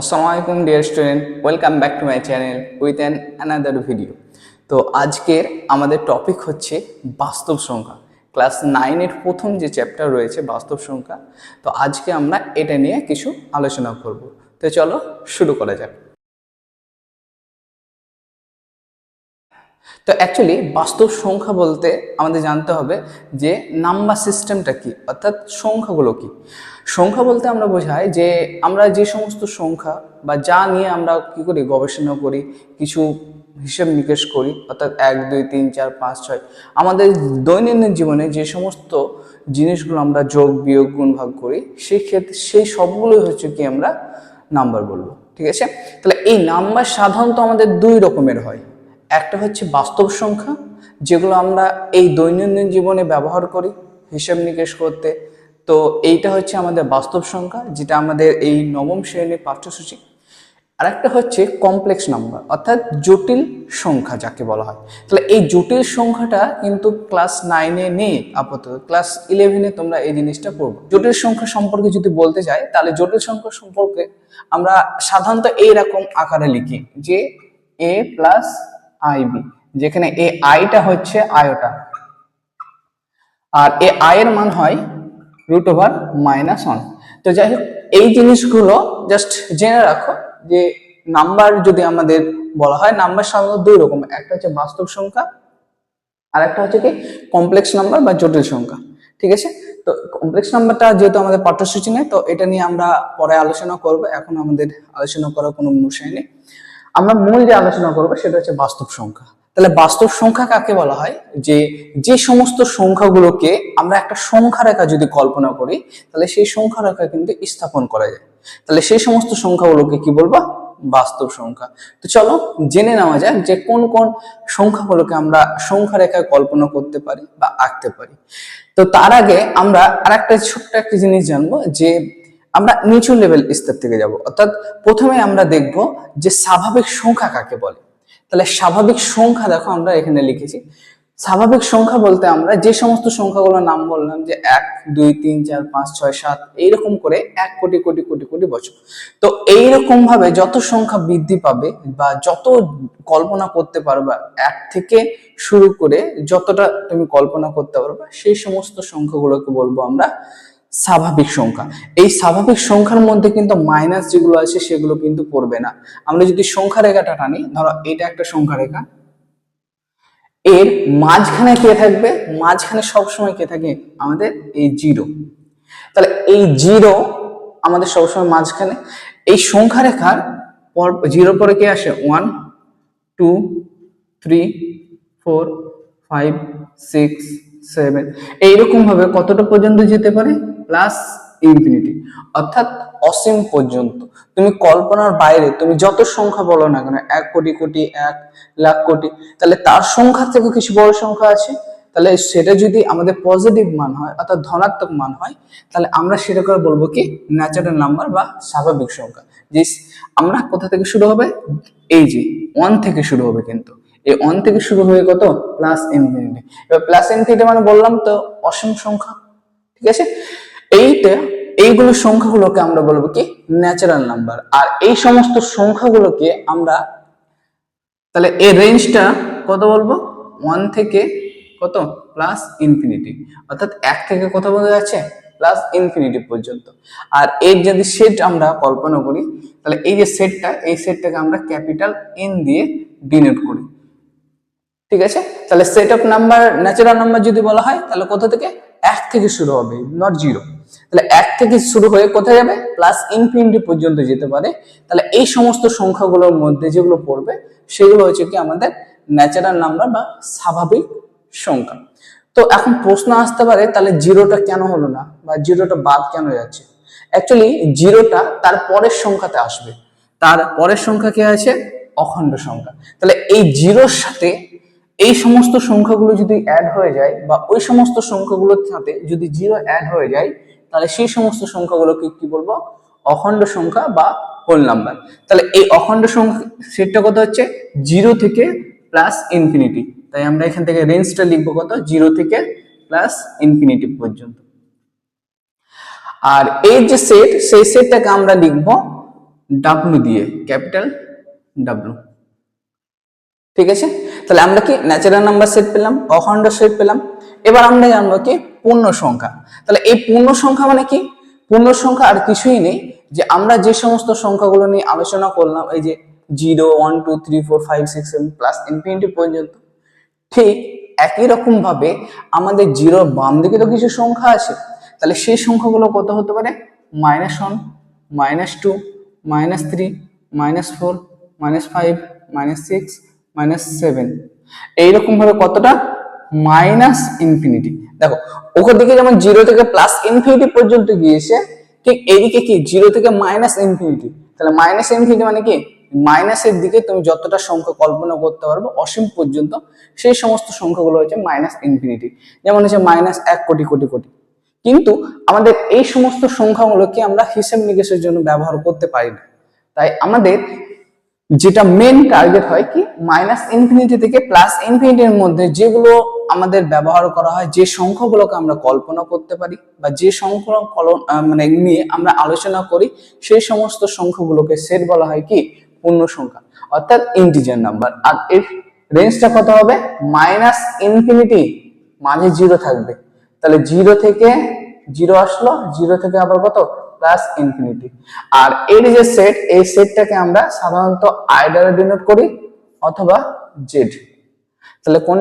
আসসালামু আলাইকুম dear student welcome back to my channel with an another video তো আজকের আমাদের টপিক হচ্ছে বাস্তব সংখ্যা। ক্লাস নাইনের প্রথম যে চ্যাপ্টার রয়েছে বাস্তব সংখ্যা, তো আজকে আমরা এটা নিয়ে কিছু আলোচনা করব। তো চলো শুরু করা যাক। তো অ্যাকচুয়ালি বাস্তব সংখ্যা বলতে আমাদের জানতে হবে যে নাম্বার সিস্টেমটা কি, অর্থাৎ সংখ্যাগুলো কি। সংখ্যা বলতে আমরা বোঝাই যে আমরা যে সমস্ত সংখ্যা বা যা নিয়ে আমরা কি করি গবেষণা করি, কিছু হিসেব নিকেশ করি, অর্থাৎ এক, দুই, তিন, চার, পাঁচ, ছয়, আমাদের দৈনন্দিন জীবনে যে সমস্ত জিনিসগুলো আমরা যোগ, বিয়োগ, গুণ, ভাগ করি, সেই ক্ষেত্রে সেই সবগুলোই হচ্ছে কি আমরা নাম্বার বলব, ঠিক আছে? তাহলে এই নাম্বার সাধারণত আমাদের দুই রকমের হয়। একটা হচ্ছে বাস্তব সংখ্যা, যেগুলো আমরা এই দৈনন্দিন জীবনে ব্যবহার করি, হিসাব নিকেশ করতে। তো এইটা হচ্ছে আমাদের বাস্তব সংখ্যা, যেটা আমাদের এই নবম শ্রেণির পাঠ্যসূচি। আরেকটা হচ্ছে কমপ্লেক্স নাম্বার অর্থাৎ জটিল সংখ্যা যাকে বলা হয়। তাহলে এই জটিল সংখ্যাটা কিন্তু ক্লাস নাইনে নেই আপাতত ক্লাস ইলেভেনে তোমরা এই জিনিসটা পড়ব। জটিল সংখ্যা সম্পর্কে যদি বলতে যাই, তাহলে জটিল সংখ্যা সম্পর্কে আমরা সাধারণত এইরকম আকারে লিখি যে এ প্লাস আইবি, যেখানে এ আইটা হচ্ছে আয়োটা আর এ আয়ের মান হয় রুট ওভার মাইনাস ওয়ান তো যাই হোক, এই জিনিসগুলো জাস্ট জেনে রাখো যে নাম্বার যদি আমাদের বলা হয় নাম্বার সাধারণত দুই রকম। একটা হচ্ছে বাস্তব সংখ্যা আর একটা হচ্ছে কি কমপ্লেক্স নাম্বার বা জটিল সংখ্যা। ঠিক আছে? তো কমপ্লেক্স নাম্বারটা যেহেতু আমাদের পাঠ্যসূচি নেই, তো এটা নিয়ে আমরা পরে আলোচনা করব। এখন আমাদের আলোচনা করার কোনো বিষয় নেই। আমরা মূল যে আলোচনা করব সেটা হচ্ছে বাস্তব সংখ্যা। তাহলে বাস্তব সংখ্যা কাকে বলা হয়? যে যে সমস্ত সংখ্যাগুলোকে আমরা একটা সংখ্যা রেখা যদি কল্পনা করি, তাহলে সেই সংখ্যা রেখা কিন্তু স্থাপন করা যায়। তাহলে সেই সমস্ত সংখ্যাগুলোকে কি বলব? বাস্তব সংখ্যা। তো চলো জেনে নেওয়া যাক যে কোন কোন সংখ্যাগুলোকে আমরা সংখ্যা রেখায় কল্পনা করতে পারি বা আঁকতে পারি। তো তার আগে আমরা আর একটা ছোট্ট একটা জিনিস জানব যে আমরা নিচু লেভেল স্তর থেকে যাব। অর্থাৎ প্রথমে আমরা দেখব যে স্বাভাবিক সংখ্যা কাকে বলে। তাহলে স্বাভাবিক সংখ্যা দেখো আমরা এখানে লিখেছি। স্বাভাবিক সংখ্যা বলতে আমরা যে সমস্ত সংখ্যাগুলোর নাম বললাম যে এক, দুই, তিন, চার, পাঁচ, ছয়, সাত, এইরকম করে এক কোটি কোটি কোটি কোটি বছর। তো এইরকম ভাবে যত সংখ্যা বৃদ্ধি পাবে বা যত কল্পনা করতে পারবা এক থেকে শুরু করে যতটা তুমি কল্পনা করতে পারবা সেই সমস্ত সংখ্যাগুলোকে বলব আমরা স্বাভাবিক সংখ্যা। এই স্বাভাবিক সংখ্যার মধ্যে কিন্তু মাইনাস যেগুলো আছে সেগুলো কিন্তু পড়বে না। আমরা যদি সংখ্যা রেখাটা টানি, ধরো এটা একটা সংখ্যা রেখা এর মাঝখানে কে থাকবে? মাঝখানে সবসময় কে থাকে? আমাদের এই জিরো তাহলে এই জিরো আমাদের সবসময় মাঝখানে। এই সংখ্যা রেখার পর জিরো পরে কে আসে? One two three four five six seven. এইরকম ভাবে কতটা পর্যন্ত যেতে পারে? Plus infinity. অর্থাৎ অসীম পর্যন্ত। তুমি কল্পনার বাইরে, তুমি যত সংখ্যা বলো না কেন, এক কোটি কোটি, এক লাখ কোটি, তাহলে তার সংখ্যা থেকে কিছু বড় সংখ্যা আছে? তাহলে সেটা যদি আমাদের পজিটিভ মান হয়, অর্থাৎ ধনাত্মক মান হয়, তাহলে আমরা সেটা করে বলব কি? ন্যাচারাল নাম্বার বা স্বাভাবিক সংখ্যা। যে আমরা কোথা থেকে শুরু হবে? এই যে ওয়ান থেকে শুরু হবে কিন্তু। এই ওয়ান থেকে শুরু হয়ে কত? প্লাস ইনফিনিটি এবার প্লাস ইনফিনিটি মানে বললাম তো অসীম সংখ্যা, ঠিক আছে? এইটা, এইগুলো সংখ্যাগুলোকে আমরা বলব কি? ন্যাচারাল নাম্বার আর এই সমস্ত সংখ্যাগুলোকে আমরা তাহলে এই রেঞ্জটা কত বলব? ওয়ান থেকে কত? প্লাস ইনফিনিটি অর্থাৎ এক থেকে কত বোঝা যাচ্ছে? প্লাস ইনফিনিটি পর্যন্ত। আর এর যদি সেট আমরা কল্পনা করি, তাহলে এই যে সেটটা এই সেটটাকে আমরা ক্যাপিটাল এন দিয়ে ডিনোট করি। ঠিক আছে? তাহলে set of number natural number যদি বলা হয়, তাহলে কোথা থেকে? এক থেকে শুরু হবে নট জিরো তাহলে এক থেকে শুরু হয়ে কোথায় যাবে? প্লাস ইনফিনিটি পর্যন্ত যেতে পারে। তাহলে এই সমস্ত সংখ্যাগুলোর মধ্যে যেগুলো পড়বে, সেগুলো হচ্ছে কি আমাদের ন্যাচারাল নাম্বার বা স্বাভাবিক সংখ্যা। তো এখন প্রশ্ন আসতে পারে, তাহলে জিরোটা কেন হলো না? বা জিরোটা বাদ কেন যাচ্ছে? অ্যাকচুয়ালি জিরোটা তার পরের সংখ্যাতে আসবে। তার পরের সংখ্যা কে আছে? অখণ্ড সংখ্যা। তাহলে এই জিরোর সাথে এই সমস্ত সংখ্যাগুলো যদি অ্যাড হয়ে যায় বা ওই সমস্ত সংখ্যাগুলোর সাথে যদি জিরো অ্যাড হয়ে যায়, তাহলে সেই সমস্ত সংখ্যাগুলোকে কি বলব? অখণ্ড সংখ্যা বা হোল নাম্বার তাহলে এই অখণ্ড সংখ্যা সেটটা কত হচ্ছে? জিরো থেকে প্লাস ইনফিনিটি তাই আমরা এখান থেকে রেঞ্জটা লিখব কত? জিরো থেকে প্লাস ইনফিনিটি পর্যন্ত। আর এই যে সেট সেই সেটটাকে আমরা লিখব ডাব্লু দিয়ে ক্যাপিটাল ডাব্লু ঠিক আছে? তাহলে আমরা কি ন্যাচারাল নাম্বার সেট পেলাম, অখণ্ড সেট পেলাম? এবার আমরা জানব কি পূর্ণ সংখ্যা। তাহলে এই পূর্ণ সংখ্যা মানে কি? পূর্ণ সংখ্যা আর কিছুই নেই। যে আমরা যে সমস্ত সংখ্যাগুলো নিয়ে আলোচনা করলাম, এই যে zero one two three four five six seven plus infinity পর্যন্ত, ঠিক একই রকম ভাবে আমাদের জিরোর বাম দিকে তো কিছু সংখ্যা আছে। তাহলে সেই সংখ্যাগুলো কত হতে পারে? Minus one minus two minus three minus four minus five minus six minus seven এইরকম ভাবে কতটা? মাইনাস ইনফিনিটি দেখো, ওখান দিকে যেমন জিরো থেকে প্লাস ইনফিনিটি পর্যন্ত গিয়েছে, ঠিক এদিকে কি? জিরো থেকে মাইনাস ইনফিনিটি তাহলে মাইনাস ইনফিনিটি মানে কি? মাইনাসের দিকে তুমি যতটা সংখ্যা কল্পনা করতে পারবে, অসীম পর্যন্ত সেই সমস্ত সংখ্যাগুলো হচ্ছে মাইনাস ইনফিনিটি যেমন হচ্ছে মাইনাস এক কোটি কোটি কোটি। কিন্তু আমাদের এই সমস্ত সংখ্যাগুলোকে আমরা হিসেব নিকেশের জন্য ব্যবহার করতে পারি না। তাই আমাদের যেটা মেন টার্গেট হয় কি? মাইনাস ইনফিনিটি থেকে প্লাস ইনফিনিটির মধ্যে যেগুলো আমাদের ব্যবহার করা হয়, যে সংখ্যাগুলোকে আমরা কল্পনা করতে পারি বা যে সংখ্যা মানে নিয়ে আমরা আলোচনা করি, সেই সমস্ত সংখ্যাগুলোকে সেট বলা হয় কি? পূর্ণ সংখ্যা, অর্থাৎ ইন্টিজার নাম্বার আর এর রেঞ্জটা কত হবে? মাইনাস ইনফিনিটি মাঝে জিরো থাকবে। তাহলে জিরো থেকে জিরো আসলো জিরো থেকে আবার কত? প্লাস ইনফিনিটি আর এর যে সেট এই সেটটাকে আমরা সাধারণত আই দ্বারা ডিনোট করি অথবা জেড তাহলে কোন,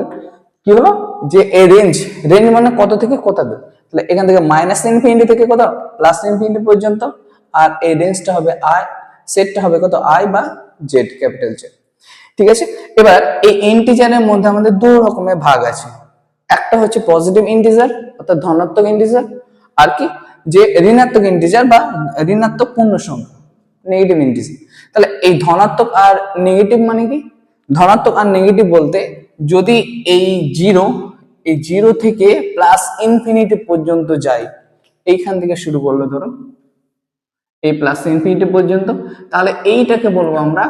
কি হলো? যে এই রেঞ্জ রেঞ্জ মানে কত থেকে কত দূর তাহলে এখান থেকে মাইনাস ইনফিনিটি থেকে কত? প্লাস ইনফিনিটি পর্যন্ত। আর এই রেঞ্জটা হবে আই সেটটা হবে কত? আই বা জেড ক্যাপিটাল জেড ঠিক আছে? এবার এই ইন্টিজারের মধ্যে আমাদের দু রকমের ভাগ আছে। একটা হচ্ছে পজিটিভ ইন্টিজার অর্থাৎ ধনাত্মক ইন্টিজার আর কি? যে ঋণাত্মক ইন্টিজার বা ঋণাত্মক পূর্ণ সংখ্যা নেগেটিভ ইন্টিজার তাহলে এই ধনাত্মক আর নেগেটিভ মানে কি? ধনাত্মক আর নেগেটিভ বলতে যদি এই জিরো এই জিরো থেকে প্লাস ইনফিনিটি পর্যন্ত যায়, এইখান থেকে শুরু করল ধরো, এই প্লাস ইনফিনিটি পর্যন্ত, তাহলে এইটাকে বলব আমরা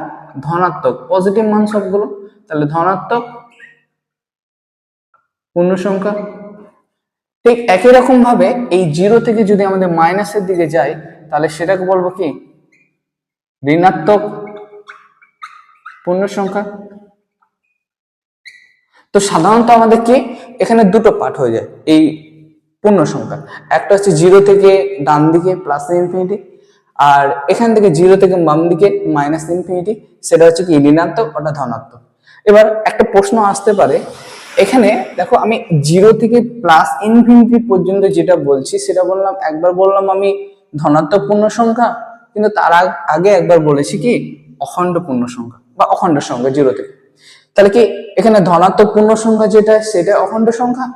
ধনাত্মক পজিটিভ মান সবগুলো। তাহলে ধনাত্মক পূর্ণ সংখ্যা ঠিক একই রকম ভাবে এই জিরো থেকে যদি আমাদের মাইনাসের দিকে যায়, তাহলে সেটাকে বলব কি? ঋণাত্মক পূর্ণ সংখ্যা। তো সাধারণত আমাদের কি? এখানে দুটো পার্ট হয়ে যায়, এই পূর্ণ সংখ্যা। একটা হচ্ছে জিরো থেকে ডান দিকে প্লাস ইনফিনিটি আর এখান থেকে জিরো থেকে বাম দিকে মাইনাস ইনফিনিটি সেটা হচ্ছে কি ঋণাত্মক ওটা ধনাত্মক। এবার একটা প্রশ্ন আসতে পারে এখানে দেখো আমি জিরো থেকে প্লাস ইনফিনিটি পর্যন্ত যেটা বলছি, সেটা বললাম, একবার বললাম আমি ধনাত্মক পূর্ণ সংখ্যা, কিন্তু তার আগ- একবার বলেছি কি? অখণ্ড পূর্ণ সংখ্যা, বা অখণ্ড সংখ্যা জিরো থেকে। তাহলে কি এখানে ধনাত্মক পূর্ণ সংখ্যা যেটা, সেটা অখণ্ড সংখ্যা?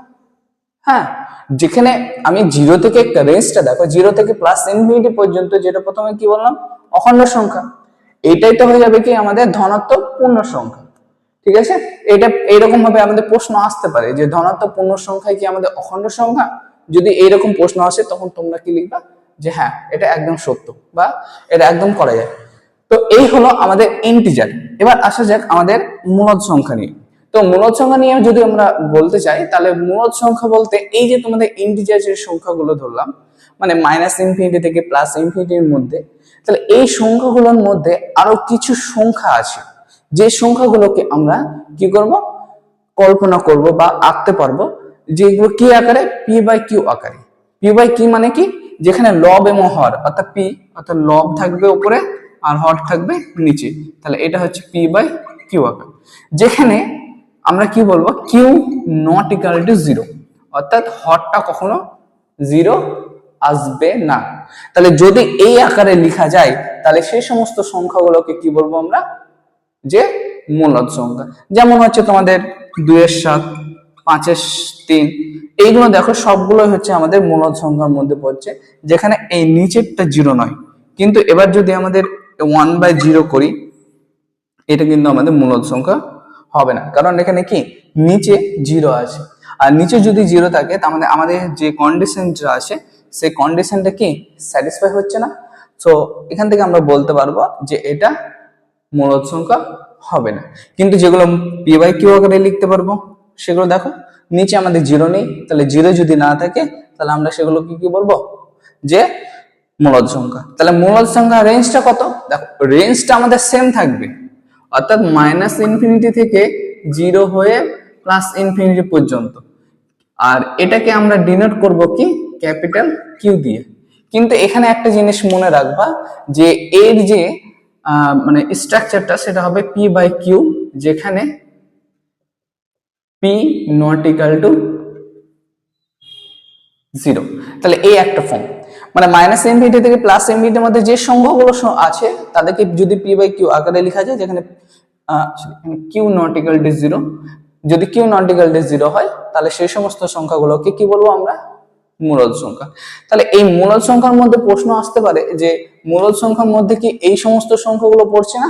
হ্যাঁ যেখানে আমি জিরো থেকে একটা রেঞ্জটা দেখো জিরো থেকে প্লাস ইনফিনিটি পর্যন্ত যেটা প্রথমে কি বললাম? অখণ্ড সংখ্যা। এইটাই তো হয়ে যাবে কি আমাদের ধনাত্মক পূর্ণ সংখ্যা। ঠিক আছে? এটা এইরকম ভাবে আমাদের প্রশ্ন আসতে পারে যে ধনাত্মক পূর্ণ সংখ্যায় কি আমাদের অখণ্ড সংখ্যা? যদি এইরকম প্রশ্ন আসে, তখন তোমরা কি লিখবা? যে হ্যাঁ এটা একদম সত্য বা এটা একদম করা যায়। তো এই হলো আমাদের ইন্টিজার এবার আসা যাক আমাদের মূলদ সংখ্যা নিয়ে। তো মূলদ সংখ্যা নিয়ে যদি আমরা বলতে চাই, তাহলে মূলদ সংখ্যা বলতে এই যে তোমাদের ইন্টিজার যে সংখ্যাগুলো ধরলাম মানে মাইনাস ইনফিনিটি থেকে প্লাস ইনফিনিটির মধ্যে, তাহলে এই সংখ্যাগুলোর মধ্যে আরও কিছু সংখ্যা আছে। যে সংখ্যাগুলোকে আমরা কি করব? কল্পনা করব বা আঁকতে পারব, যেগুলো কি আকারে? পি বাই কিউ আকারে। পি বাই কি মানে কি? যেখানে লব এবং হর, অর্থাৎ পি অর্থাৎ লব থাকবে উপরে আর হর থাকবে নিচে। তাহলে এটা হচ্ছে পি বাই কিউ আকার। যেখানে আমরা কি বলব? Q not equal to zero অর্থাৎ হরটা কখনো জিরো আসবে না। তাহলে যদি এই আকারে লেখা যায়, তাহলে সেই সমস্ত সংখ্যাগুলোকে কি বলব আমরা? যে মূলদ সংখ্যা। যেমন হচ্ছে তোমাদের দুইয়ের সাত, পাঁচের তিন, এইগুলো দেখো, সবগুলোই হচ্ছে আমাদের মূলদ সংখ্যার মধ্যে পড়ছে, যেখানে এই নিচেরটা জিরো নয়। কিন্তু এবার যদি আমাদের ওয়ান বাই জিরো করি, এটা কিন্তু আমাদের মূলদ সংখ্যা হবে না। কারণ এখানে কি? নিচে জিরো আছে। আর নিচে যদি জিরো থাকে, তার মানে আমাদের যে কন্ডিশনটা আছে, সেই কন্ডিশনটা কি? স্যাটিসফাই হচ্ছে না। তো এখান থেকে আমরা বলতে পারব যে এটা মূলদ সংখ্যা হবে না। কিন্তু যেগুলো পি বাই কিউ আকারে লিখতে পারব, সেগুলো দেখো, নিচে আমাদের জিরো নেই, তাহলে জিরো যদি না থাকে, তাহলে আমরা সেগুলো কি কি বলব? যে মূলদ সংখ্যা। তাহলে মূলদ সংখ্যা রেঞ্জটা কত? দেখো রেঞ্জটা আমাদের সেম থাকবে। অর্থাৎ মাইনাস ইনফিনিটি থেকে জিরো হয়ে প্লাস ইনফিনিটি পর্যন্ত। আর এটাকে আমরা ডিনোট করব কি? ক্যাপিটাল কিউ দিয়ে। কিন্তু এখানে একটা জিনিস মনে রাখবা, যে এর যে মানে স্ট্রাকচারটা সেটা হবে পি বাই কিউ যেখানে P not equal to zero তাহলে এই একটা ফর্ম মানে মাইনাস এমভিটি থেকে প্লাস এমভিটির মধ্যে যে সংখ্যাগুলো আছে, তাদেরকে যদি পি বাই কিউ আকারে লেখা যায়, যেখানে Q not equal to zero যদি Q not equal to zero হয়, তাহলে সেই সমস্ত সংখ্যাগুলোকে কি বলব আমরা? মূলদ সংখ্যা। তাহলে এই মূলদ সংখ্যার মধ্যে প্রশ্ন আসতে পারে যে মূলদ সংখ্যার মধ্যে কি এই সমস্ত সংখ্যাগুলো পড়ছে না?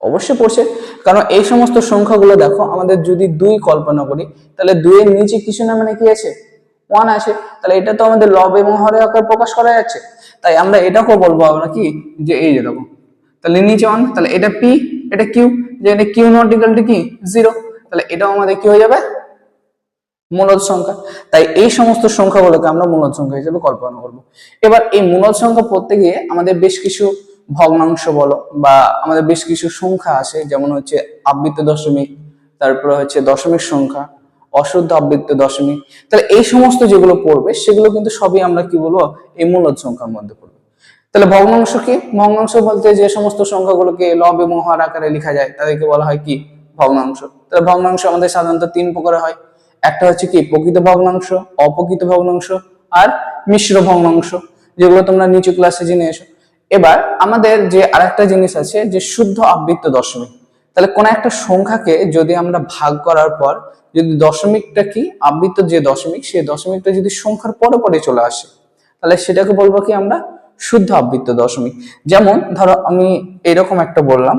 অবশ্যই পড়ছে। কারণ এই সমস্ত সংখ্যাগুলো দেখো, আমাদের যদি দুই কল্পনা করি, তাহলে দুইয়ের নিচে কিছু না মানে কি আছে? ওয়ান আছে। তাহলে এটা তো আমাদের লব এবং হরের আকার প্রকাশ করা যাচ্ছে। তাই আমরা এটাকেও বলব আমরা কি? যে এই যে দেখো, তাহলে নিচে ওয়ান তাহলে এটা পি এটা কিউ যে এটা কিউ নট ইকাল টু কি? জিরো তাহলে এটাও আমাদের কি হয়ে যাবে? মূলদ সংখ্যা। তাই এই সমস্ত সংখ্যাগুলোকে আমরা মূলদ সংখ্যা হিসেবে কল্পনা করব। এবার এই মূলদ সংখ্যা পড়তে গিয়ে আমাদের বেশ কিছু ভগ্নাংশ বলো বা আমাদের বেশ কিছু সংখ্যা আসে যেমন হচ্ছে আবৃত্ত দশমিক, তারপরে হচ্ছে দশমিক সংখ্যা, অশুদ্ধ আবৃত্ত দশমিক। তাহলে এই সমস্ত যেগুলো পড়বে, সেগুলো কিন্তু সবই আমরা কি বলব? এই মূলদ সংখ্যার মধ্যে পড়বে। তাহলে ভগ্নাংশ কি? ভগ্নাংশ বলতে যে সমস্ত সংখ্যাগুলোকে লব এবং হর আকারে লেখা যায়, তাদেরকে বলা হয় কি? ভগ্নাংশ। তাহলে ভগ্নাংশ আমাদের সাধারণত তিন প্রকারে হয়। একটা হচ্ছে কি, প্রকৃত ভগ্নাংশ, অপ্রকৃত ভগ্নাংশ আর মিশ্র ভগ্নাংশ, যেগুলো তোমরা নিচু ক্লাসে জেনে এসো। এবার আমাদের যে আরেকটা জিনিস আছে, যে শুদ্ধ আবৃত্ত দশমিক। তাহলে কোন একটা সংখ্যাকে যদি আমরা ভাগ করার পর, যদি দশমিকটা কি, আবৃত্ত যে দশমিক, সেই দশমিকটা যদি সংখ্যার পরে পরে চলে আসে, তাহলে সেটাকে বলব কি আমরা শুদ্ধ আবৃত্ত দশমিক। যেমন ধরো আমি এরকম একটা বললাম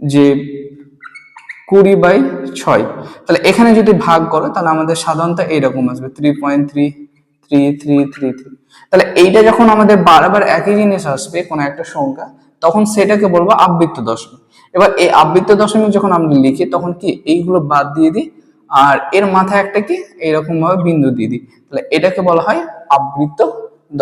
যে কুড়ি বাই ছয়। তাহলে এখানে যদি ভাগ করো, তাহলে আমাদের সাধারণত এইরকম আসবে। Three point three three three three three তাহলে এইটা যখন আমাদের বারবার একই জিনিস আসবে, কোনো একটা সংখ্যা, তখন সেটাকে বলব আবৃত্ত দশমিক। এবার এই আবৃত্ত দশমিক যখন আমরা লিখি, তখন কি এইগুলো বাদ দিয়ে দিই, আর এর মাথায় একটা কি এইরকম ভাবে বিন্দু দিয়ে দিই। তাহলে এটাকে বলা হয় আবৃত্ত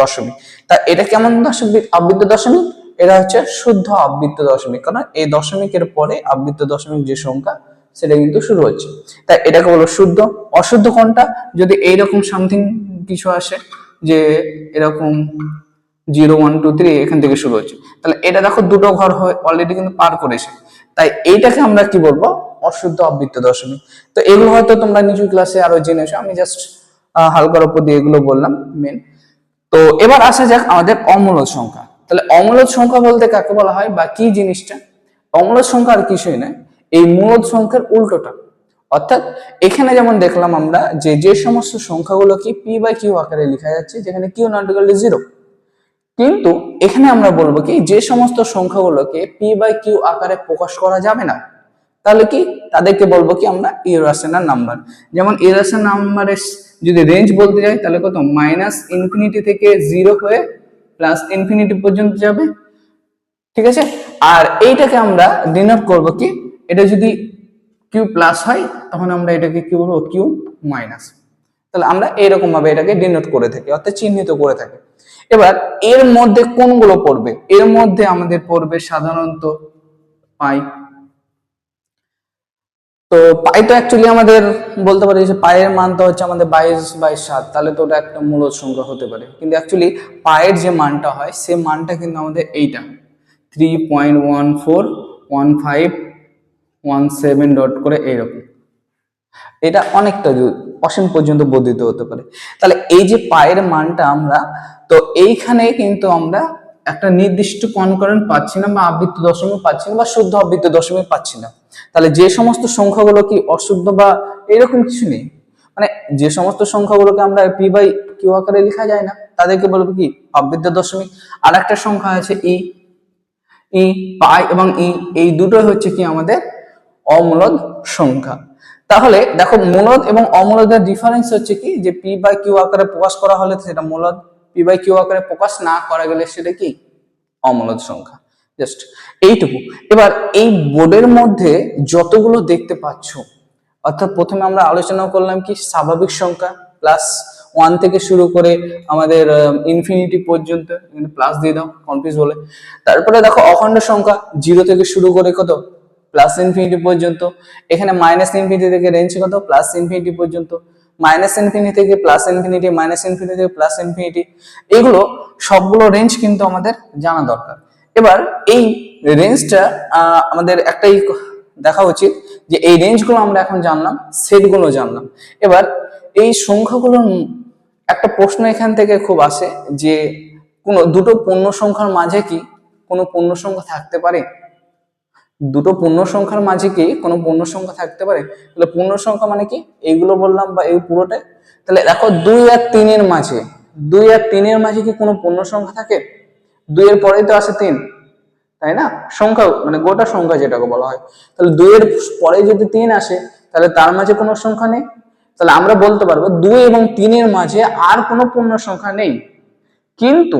দশমিক। তা এটা কেমন দশমিক? আবৃত্ত দশমিক এটা হচ্ছে শুদ্ধ আবৃত্ত দশমিক কারণ এই দশমিকের পরে আবৃত্ত দশমিক যে সংখ্যা, সেটা কিন্তু শুরু হচ্ছে। তাই এটাকে বলো শুদ্ধ। অশুদ্ধ কোনটা? যদি এইরকম সামথিং কিছু আসে যে এরকম জিরো ওয়ান টু থ্রি এখান থেকে শুরু হচ্ছে, তাহলে এটা দেখো দুটো ঘর হয়ে অলরেডি কিন্তু পার করেছে। তাই এইটাকে আমরা কি বলব? অশুদ্ধ আবৃত্ত দশমিক। তো এগুলো হয়তো তোমরা নিচু ক্লাসে আরও জেনেছো, আমি জাস্ট হালকার উপর দিয়ে এগুলো বললাম মেন তো এবার আসা যাক আমাদের অমূলদ সংখ্যা। তাহলে অমূলদ সংখ্যা বলতে কাকে বলা হয় বা কি জিনিসটা? অমূলদ সংখ্যা আর কিছুই নয় এই মূলদ সংখ্যার উল্টোটা। অর্থাৎ এখানে যেমন দেখলাম আমরা যে যে সমস্ত সংখ্যাগুলোকে পি বাই কিউ আকারে লেখা যাচ্ছে, যেখানে q not equal to zero কিন্তু এখানে আমরা বলব কি, যে সমস্ত সংখ্যাগুলোকে পি বাই কিউ আকারে প্রকাশ করা যাবে না, তাহলে কি তাদেরকে বলব কি আমরা ইরাশনাল নাম্বার যেমন ইরাশনাল নাম্বারের যদি রেঞ্জ বলতে যাই, তাহলে কত? মাইনাস ইনফিনিটি থেকে জিরো হয়ে প্লাস ইনফিনিটি পর্যন্ত যাবে, ঠিক আছে? আর এইটাকে আমরা ডিনোট করব কি? এটা যদি কিউ প্লাস হয়, তখন আমরা এটাকে কি বলব? কিউ মাইনাস তাহলে আমরা এইরকম ভাবে এটাকে ডিনোট করে থাকি, অর্থাৎ চিহ্নিত করে থাকি। এবার এর মধ্যে কোনগুলো পড়বে? এর মধ্যে আমাদের পড়বে সাধারণত পাই। তো পাই তো অ্যাকচুয়ালি আমাদের বলতে পারি যে পায়ের মানটা হচ্ছে আমাদের বাইশ বাই সাত, তাহলে তো ওটা একটা মূলত সংখ্যা হতে পারে। কিন্তু অ্যাকচুয়ালি পায়ের যে মানটা হয়, সে মানটা কিন্তু আমাদের এইটা। Three point one four one five one seven dot করে এইরকম। এটা অনেকটা অসীম পর্যন্ত বর্ধিত হতে পারে। তাহলে এই যে পায়ের মানটা আমরা, তো এইখানে কিন্তু আমরা একটা নির্দিষ্ট কনকরেন্ট পাচ্ছি না বা আবৃত্ত দশমিক পাচ্ছি না বা শুদ্ধ আবৃত্ত দশমিক পাচ্ছি না। তাহলে যে সমস্ত সংখ্যাগুলো কি অশুদ্ধ বা এরকম কিছু নেই? মানে যে সমস্ত সংখ্যাগুলোকে আমরা পি বাই কিউ আকারে লেখা যায় না, তাদেরকে বলব কি? আবৃত্ত দশমিক। আর একটা সংখ্যা আছে ই ই পাই এবং ই এই দুটোই হচ্ছে কি আমাদের অমূলদ সংখ্যা। তাহলে দেখো মূলদ এবং অমূলদের ডিফারেন্স হচ্ছে কি? যে পি বাই কিউ আকারে প্রকাশ করা হলে সেটা মূলদ পি বাই কিউ আকারে প্রকাশ না করা গেলে সেটা কি? অমূলদ সংখ্যা। জাস্ট এইটুকু। এবার এই বোর্ডের মধ্যে যতগুলো দেখতে পাচ্ছ, অর্থাৎ প্রথমে আমরা আলোচনা করলাম কি স্বাভাবিক সংখ্যা প্লাস ওয়ান থেকে শুরু করে আমাদের ইনফিনিটি পর্যন্ত, এখানে প্লাস দিয়ে দাও কনফিউজ বলে তারপরে দেখো অখণ্ড সংখ্যা জিরো থেকে শুরু করে কত? প্লাস ইনফিনিটি পর্যন্ত। এখানে মাইনাস ইনফিনিটি থেকে রেঞ্জ কত? প্লাস ইনফিনিটি পর্যন্ত। মাইনাস ইনফিনিটি থেকে প্লাস ইনফিনিটি মাইনাস ইনফিনিটি থেকে প্লাস ইনফিনিটি এগুলো সবগুলো রেঞ্জ কিন্তু আমাদের জানা দরকার। এবার এই রেঞ্জটা আমাদের একটাই দেখা উচিত যে এই রেঞ্জগুলো আমরা এখন জানলাম সেটগুলো জানলাম। এবার এই সংখ্যাগুলোর ম- একটা প্রশ্ন এখান থেকে খুব আসে যে কোনো দুটো পূর্ণ সংখ্যার মাঝে কি কোনো পূর্ণ সংখ্যা থাকতে পারে? দুটো পূর্ণ সংখ্যার মাঝে কি কোনো পূর্ণ সংখ্যা থাকতে পারে? তাহলে পূর্ণ সংখ্যা মানে কি? এইগুলো বললাম বা এই পুরোটাই। তাহলে দেখো দুই আর তিনের মাঝে, দুই আর তিনের মাঝে কি কোনো পূর্ণ সংখ্যা থাকে? দুইয়ের পরেই তো আসে তিন, তাই না? সংখ্যা মানে গোটা সংখ্যা যেটাকে বলা হয়। তাহলে দুইয়ের পরে যদি তিন আসে, তাহলে তার মাঝে কোনো সংখ্যা নেই? তাহলে আমরা বলতে পারব দুই এবং তিনের মাঝে আর কোনো পূর্ণ সংখ্যা নেই। কিন্তু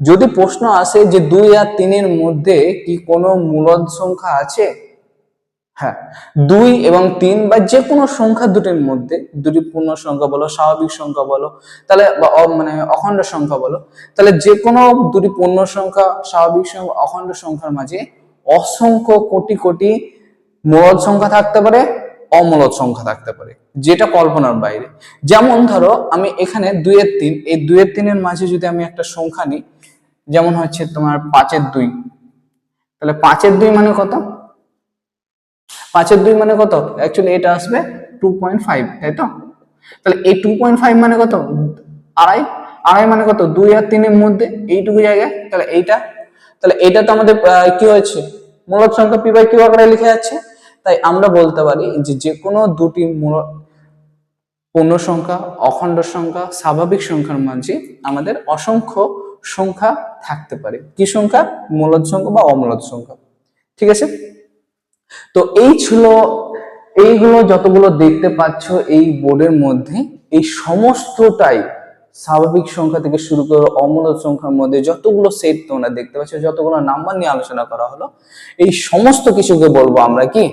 যদি প্রশ্ন আসে যে দুই আর তিনের মধ্যে কি কোনো মূলদ সংখ্যা আছে? হ্যাঁ দুই এবং তিন বা যে কোনো সংখ্যা দুটির মধ্যে, দুটি পূর্ণ সংখ্যা বলো, স্বাভাবিক সংখ্যা বলো, তাহলে বা মানে অখণ্ড সংখ্যা বলো, তাহলে যে কোনো দুটি পূর্ণ সংখ্যা, স্বাভাবিক সংখ্যা, অখণ্ড সংখ্যার মাঝে অসংখ্য কোটি কোটি মূলদ সংখ্যা থাকতে পারে, অমূলদ সংখ্যা থাকতে পারে, যেটা কল্পনার বাইরে। যেমন ধরো, আমি এখানে দুইয়ের তিন, এই দুইয়ের তিনের মাঝে যদি আমি একটা সংখ্যা নিই যেমন হচ্ছে তোমার পাঁচের দুই। তাহলে পাঁচের দুই মানে কত? পাঁচের দুই মানে কত? অ্যাকচুয়ালি এটা আসবে টু পয়েন্ট ফাইভ তাই তো? তাহলে এই টু পয়েন্ট ফাইভ মানে কত? আড়াই। আড়াই মানে কত? দুই আর তিনের মধ্যে এইটুকু জায়গায়। তাহলে এইটা। তাহলে এটা তো আমাদের কি হয়েছে? মূলদ সংখ্যা পি বাই কিউ আকারে লিখে যাচ্ছে। তাই আমরা বলতে পারি যে যে কোনো দুটি মূল পূর্ণ সংখ্যা, অখণ্ড সংখ্যা, স্বাভাবিক সংখ্যার মাঝে আমাদের অসংখ্য সংখ্যা থাকতে পারে। কি সংখ্যা? মূলদ সংখ্যা বা অমূলদ সংখ্যা। ঠিক আছে? তো এই ছিল, এইগুলো যতগুলো দেখতে পাচ্ছ এই বোর্ডের মধ্যে, এই সমস্তটাই স্বাভাবিক সংখ্যা থেকে শুরু করে অমূলদ সংখ্যার মধ্যে যতগুলো সেট তোমরা দেখতে পাচ্ছ, যতগুলো নাম্বার নিয়ে আলোচনা করা হলো, এই সমস্ত কিছুকে বলব আমরা কি?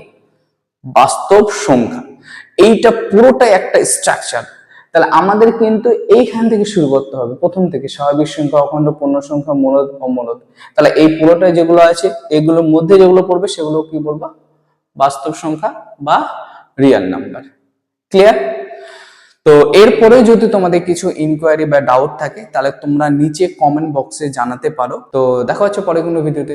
বাস্তব সংখ্যা। এইটা পুরোটাই একটা স্ট্রাকচার তাহলে আমাদের কিন্তু এইখান থেকে শুরু করতে হবে। প্রথম থেকে স্বাভাবিক সংখ্যা, অখণ্ড, পূর্ণ সংখ্যা, মূলদ, অমূলদ। তাহলে এই পুরোটাই যেগুলো আছে, এগুলোর মধ্যে যেগুলো পড়বে সেগুলো কি বলব? বাস্তব সংখ্যা বা রিয়েল নাম্বার ক্লিয়ার তো এরপরে যদি তোমাদের কিছু ইনকোয়ারি বা ডাউট থাকে, তাহলে তোমরা নিচে কমেন্ট বক্সে জানাতে পারো। তো দেখা হচ্ছে পরে কোনো ভিডিওতে।